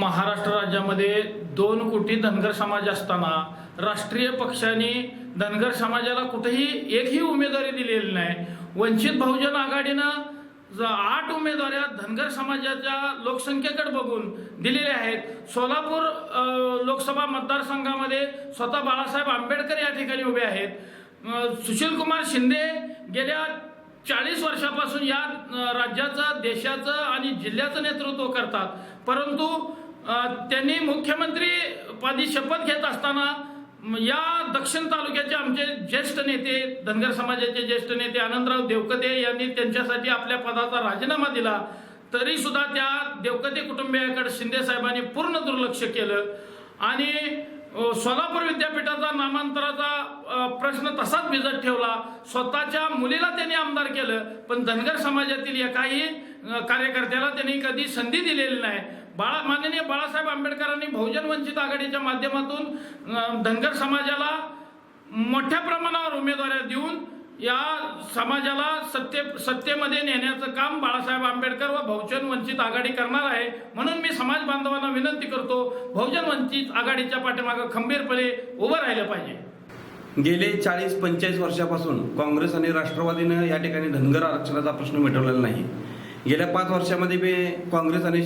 महाराष्ट्र राज्यामध्ये दोन कोटी धनगर समाज असताना राष्ट्रीय पक्षाने धनगर समाजाला कुठेही एकही उमेदवारी दिलेली नाही. वंचित बहुजन आघाडीनं आठ उमेदवाऱ्या धनगर समाजाच्या लोकसंख्येकडे बघून दिलेल्या आहेत. सोलापूर लोकसभा मतदारसंघामध्ये स्वतः बाळासाहेब आंबेडकर या ठिकाणी उभे आहेत. सुशीलकुमार शिंदे गेल्या चाळीस वर्षापासून या राज्याचं देशाचं आणि जिल्ह्याचं नेतृत्व करतात. परंतु त्यांनी मुख्यमंत्री पदी शपथ घेत असताना या दक्षिण तालुक्याचे आमचे ज्येष्ठ नेते धनगर समाजाचे ज्येष्ठ नेते आनंदराव देवकते यांनी त्यांच्यासाठी आपल्या पदाचा राजीनामा दिला. तरी सुद्धा त्या देवकते कुटुंबियाकडे शिंदे साहेबांनी पूर्ण दुर्लक्ष केलं. आणि सोलापूर विद्यापीठाचा नामांतराचा प्रश्न तसाच भिजत ठेवला. स्वतःच्या मुलीला त्यांनी आमदार केलं पण धनगर समाजातील एकाही कार्यकर्त्याला त्यांनी कधी संधी दिलेली नाही. बाळा माननीय बाळासाहेब आंबेडकरांनी बहुजन वंचित आघाडीच्या माध्यमातून धनगर समाजाला मोठ्या प्रमाणावर उमेदवाऱ्या देऊन या समाजाला सत्य सत्तेमध्ये नेण्याचं काम बाळासाहेब आंबेडकर व बहुजन वंचित आघाडी करणार आहे. म्हणून मी समाज बांधवांना विनंती करतो बहुजन वंचित आघाडीच्या पाठीमागं खंबीरपणे उभं राहिलं पाहिजे. गेले चाळीस पंचेचाळीस वर्षापासून काँग्रेस आणि राष्ट्रवादीनं या ठिकाणी धनगर आरक्षणाचा प्रश्न मिटवलेला नाही. गेल्या पाच वर्षामध्ये मी काँग्रेस आणि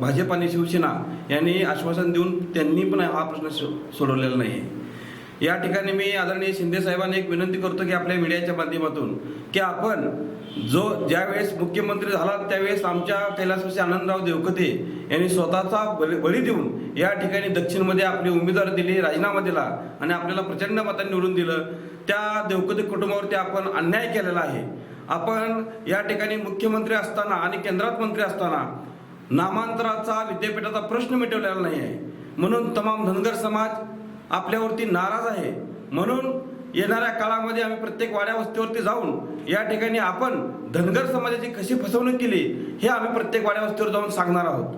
भाजप आणि शिवसेना यांनी आश्वासन देऊन त्यांनी पण हा प्रश्न सो- सोडवलेला नाही. या ठिकाणी मी आदरणीय शिंदे साहेबांना एक विनंती करतो की आपल्या मीडियाच्या माध्यमातून की आपण जो ज्यावेळेस मुख्यमंत्री झाला त्यावेळेस आमच्या कैलासवासी आनंदराव देवकते यांनी स्वतःचा बळी बळी देऊन या ठिकाणी दक्षिणमध्ये आपली उमेदवार दिली राजीनामा दिला आणि आपल्याला प्रचंड मतांनी निवडून दिलं. त्या देवकते कुटुंबावरती आपण अन्याय केलेला आहे. आपण या ठिकाणी मुख्यमंत्री असताना आणि केंद्रात मंत्री असताना नामांतराचा विद्यापीठाचा प्रश्न मिटवलेला नाही आहे म्हणून तमाम धनगर समाज आपल्यावरती नाराज आहे. म्हणून येणाऱ्या काळामध्ये आम्ही प्रत्येक वाड्या वस्तीवरती जाऊन या ठिकाणी आपण धनगर समाजाची कशी फसवणूक केली हे आम्ही प्रत्येक वाड्या वस्तीवर जाऊन सांगणार आहोत.